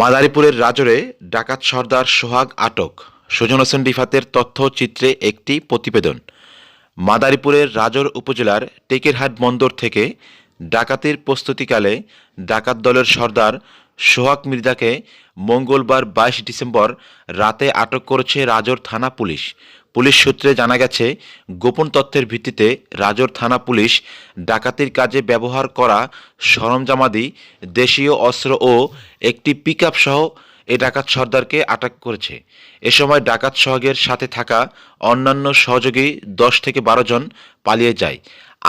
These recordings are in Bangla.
মাদারীপুরের রাজরে ডাকাত সর্দার সোহাগ আটক। সুজন হোসেন রিফাতের তথ্যচিত্রে একটি প্রতিবেদন। মাদারীপুরের রাজর উপজেলার টেকেরহাট বন্দর থেকে ডাকাতির প্রস্তুতিকালে ডাকাত দলের সর্দার সোহাগ মির্জাকে মঙ্গলবার বাইশ ডিসেম্বর রাতে আটক করেছে রাজর থানা পুলিশ। পুলিশ সূত্রে জানা গেছে, গোপন তথ্যের ভিত্তিতে রাজর থানা পুলিশ ডাকাতির কাজে ব্যবহার করা সরঞ্জামাদি, দেশীয় অস্ত্র ও একটি পিকআপ সহ এ ডাকাত সর্দারকে আটক করেছে। এ সময় ডাকাত সোহাগের সাথে থাকা অন্যান্য সহযোগী দশ থেকে বারো জন পালিয়ে যায়।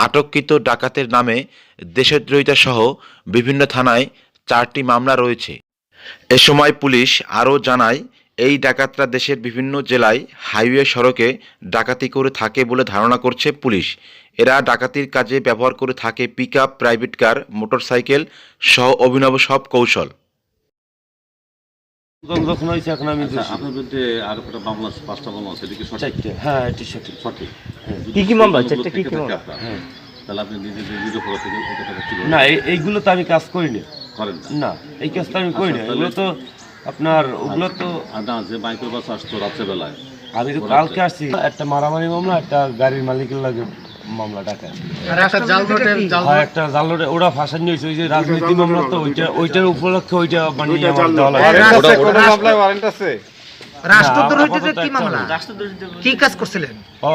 আটককৃত ডাকাতের নামে দেশদ্রোহিতা সহ বিভিন্ন থানায় চারটি মামলা রয়েছে। এ সময় পুলিশ আরও জানায় এই ডাকাতরা দেশের বিভিন্ন জেলায় হাইওয়ে সড়কে ডাকাতি করে থাকে বলে ধারণা করছে পুলিশ। এরা ডাকাতির কাজে ব্যবহার করে থাকে পিকআপ প্রাইভেট কার মোটরসাইকেল সহ অভিনব সব কৌশল। না এই- এইগুলো তো আমি কাজ করিনি। না। না এই কাজটা আমি করিনি। আচ্ছা, এগুলো তো আপনার ওগুলো তো বাস আসতো রাত্রেবেলায়। আমি তো কালকে আসছি। একটা মারামারি মামলা একটা গাড়ির মালিকের লাগে মামলা একটা জাল হয় একটা জালোরে ওরা ফাঁসানি হয়েছে ওই যে রাজনীতি মামলা তো ওইটা ওইটার উপলক্ষে ওইটা বানিয়ে আমার দেওয়া লাগে রাষ্ট্রদ্রোহিতাতে আপাতত কি একটা মামলা? কি কাজ করছিলেন? ও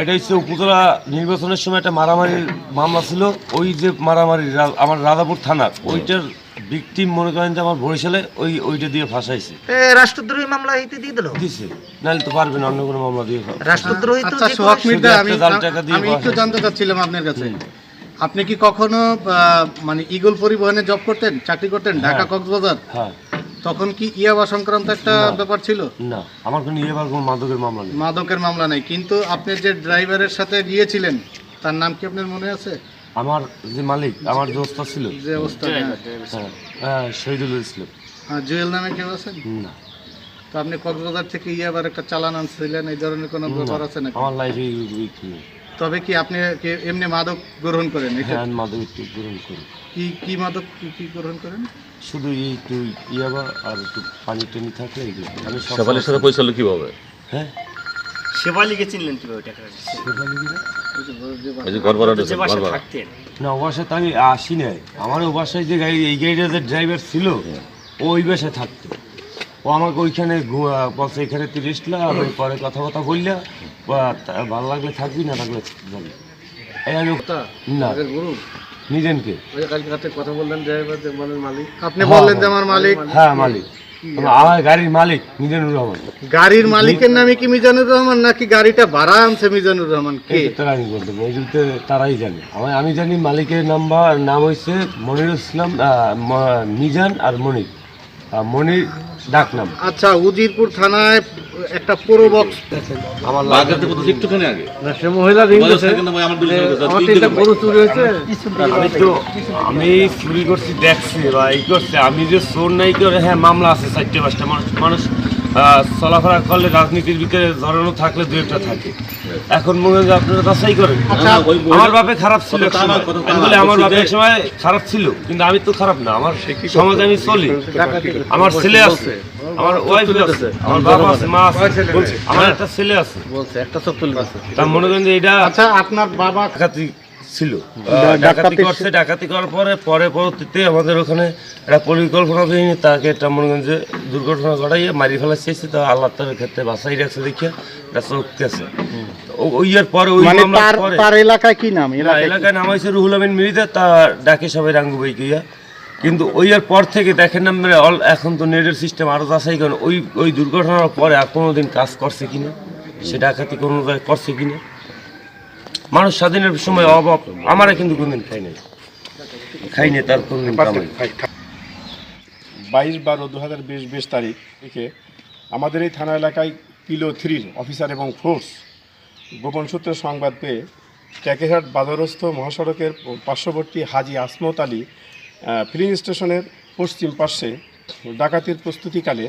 এটা হচ্ছে উপজেলা নির্বাচনের সময় একটা মারামারির মামলা ছিল। ওই যে মারামারি আমার রাধাপুর থানার ওইটার ভিকটিম মনে করেন যে আমার বরিশালে ওই ওইটা দিয়ে ফাঁসাইছে। এ, রাষ্ট্রদ্রোহী মামলা এতে দিয়ে দিল? দিছে। নাহলে তো পারবে না অন্য কোনো মামলা দিয়ে। রাষ্ট্রদ্রোহী তো আচ্ছা যে সোহাগ কোনো- মির্জা শুধু আমি একটা জাল টাকা দিয়ে আমি একটু। জানতে চাচ্ছিলাম আপনার কাছে। আপনি কি কখনো আহ, মানে ইগল পরিবহনে জব করতেন চাকরি করতেন ঢাকা কক্সবাজার? হ্যাঁ। তখন কি ইয়াবা সংক্রান্ত একটা ব্যাপার ছিল? না আমার কোনো ইয়ে বার কোনো মাদকের মামলা নেই। মাদকের মামলা নেই। কিন্তু আপনি যে ড্রাইভারের সাথে গিয়েছিলেন তার নাম কি আপনার মনে আছে? আমার যে মালিক আমার যে ওস্তাদ ছিল। যে অবস্থা হ্যাঁ। হ্যাঁ হ্যাঁ শহীদুল ইসলাম। হ্যাঁ, জুয়েল নামে কেউ আছেন? না। তো আপনি কক্সবাজার থেকে ইয়াবার একটা চালান আনছিলেন এই ধরনের কোনো ব্যাপার আছে নাকি? আমার লাইফে তবে কি আপনি কি এমনি মাদক গ্রহণ করেন? হ্যাঁ মাদক একটু গ্রহণ করি। কি কি মাদক কি কি গ্রহণ করেন? শুধু এই একটু ইয়াবা আর একটু পানি টানি থাকলে এইগুলো আমি সব শেফালির সাথে পয়সা কীভাবে? হ্যাঁ। শেফালিকে চিনলেন কীভাবে? টাকা এই না ও আমি আসি নাই। আমার ও যে গাড়ি এই গাড়িটার যে ড্রাইভার ছিল ও ওই বাসায় থাকতো। ও আমাকে ওইখানে ঘু- বলছে এখানে তুই রেস্ট আমি পরে কথা কথা বললে ভালো লাগলে থাকবি না থাকলে যাবি। এই আমি না। নিজেনকে। আপনি বললেন যে আমার মালিক। হ্যাঁ মালিক। আমার গাড়ির মালিক মিজানুর রহমান। গাড়ির মালিকের নামে কি মিজানুর রহমান নাকি গাড়িটা ভাড়া আনছে মিজানুর রহমান? কে? আমি বলতে তারাই জানে। আমি আমি জানি মালিকের নাম্বার নাম হয়েছে মনির ইসলাম মিজান আর মনির ডাক নাম আচ্ছা উজিরপুর থানায় একটা পুরো বক্স আমার লাগাতে কত একটুখানি আগে। না সে মহিলা না ভাই, আমার। চুরি হয়েছে। আমি তো আমি চুরি করছি দেখছি বা এই করছে। আমি যে চোর নাই করে হ্যাঁ মামলা আছে চারটে পাঁচটা মানুষ মানুষ চলাফেরা করলে রাজনীতির ভিতরে জড়ানো থাকলে দু একটা থাকে। এখন মনে হয় আপনারা বাছাই করেন। মহিলা- আমার বাপে খারাপ ছিল বলি আমার বাপে এক সময় খারাপ ছিল কিন্তু আমি তো খারাপ না। আমার সমাজে আমি চলি। আমার ছেলে আছে। আমার ওয়াইফ আছে। আমার বাবা আছে মা আছে। আমার একটা ছেলে আছে। বলছে একটা চোখ তুলে তা মনে করেন যে এটা আচ্ছা আপনার বাবা ছিল। ডাকাতি করছে ডাকাতি করার পরে পরে পরবর্তীতে আমাদের ওখানে একটা পরিকল্পনা দিইনি তাকে যে দুর্ঘটনা ঘটাইয়ে মারি ফেলা চেয়েছে তো আল্লাহ তার ক্ষেত্রে বাসাই রাখছে দেখে এটা পরে ওই মানে তার এলাকায় কি নাম? এলাকায় নাম হয়েছে রুহুল আমিন মিরিদা তা ডাকে সবাই গিয়া। কিন্তু ওই পর থেকে দেখেন না মানে অল- এখন তো নেটের সিস্টেম আরও যাচাই করেন ওই ওই দুর্ঘটনার পরে আর কোনো দিন কাজ করছে কিনা? সে ডাকাতি কোনো জায়গায় করছে কিনা? মানুষ স্বাধীনের সময় অভাব আমারা কিন্তু কোনদিন খাই নাই। খাই নাই তার কোনদিন বাইশ বারো দু হাজার বিশ বিশ তারিখ থেকে আমাদের এই থানা এলাকায় পিলো থ্রির অফিসার এবং ফোর্স গোপন সূত্রে সংবাদ পেয়ে ট্যাকেরহাট বাজারস্থ মহাসড়কের পার্শ্ববর্তী হাজি আসমত আলী ফিলিং স্টেশনের পশ্চিম পার্শ্বে ডাকাতির প্রস্তুতিকালে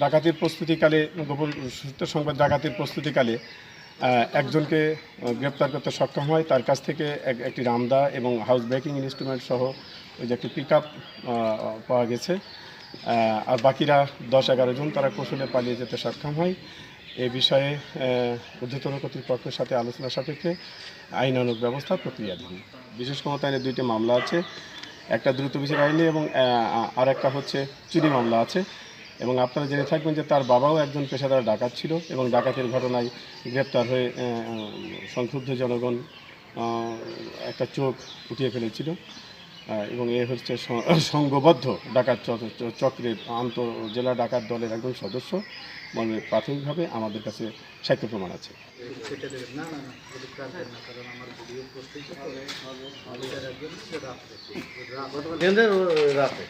ডাকাতির প্রস্তুতিকালে গোপন সূত্রে সংবাদ ডাকাতির প্রস্তুতিকালে একজনকে গ্রেপ্তার করতে সক্ষম হয়। তার কাছ থেকে এক- একটি রামদা এবং হাউস ব্রেকিং ইনস্ট্রুমেন্ট সহ ওই যে একটি পিক পাওয়া গেছে। আর বাকিরা দশ, এগারো জন তারা কৌশলে পালিয়ে যেতে সক্ষম হয়। এ বিষয়ে ঊর্ধ্বতন কর্তৃপক্ষের সাথে আলোচনা সাপেক্ষে আইনানুগ ব্যবস্থা প্রক্রিয়াধীন বিশেষ ক্ষমতা আইনে দুইটি মামলা আছে। একটা দ্রুত বিচার আইনে এবং আর একটা হচ্ছে চুরি মামলা আছে। এবং আপনারা জেনে থাকবেন যে তার বাবাও একজন পেশাদার ডাকাত ছিল এবং ডাকাতের ঘটনায় গ্রেপ্তার হয়ে সংক্ষুব্ধ জনগণ একটা চোখ উঠিয়ে ফেলেছিল। এবং এ হচ্ছে সংঘবদ্ধ ডাকাত চক্রের আন্তঃ জেলা ডাকাত দলের একজন সদস্য। মানে প্রাথমিকভাবে আমাদের কাছে সাহিত্য প্রমাণ আছে। রাতে।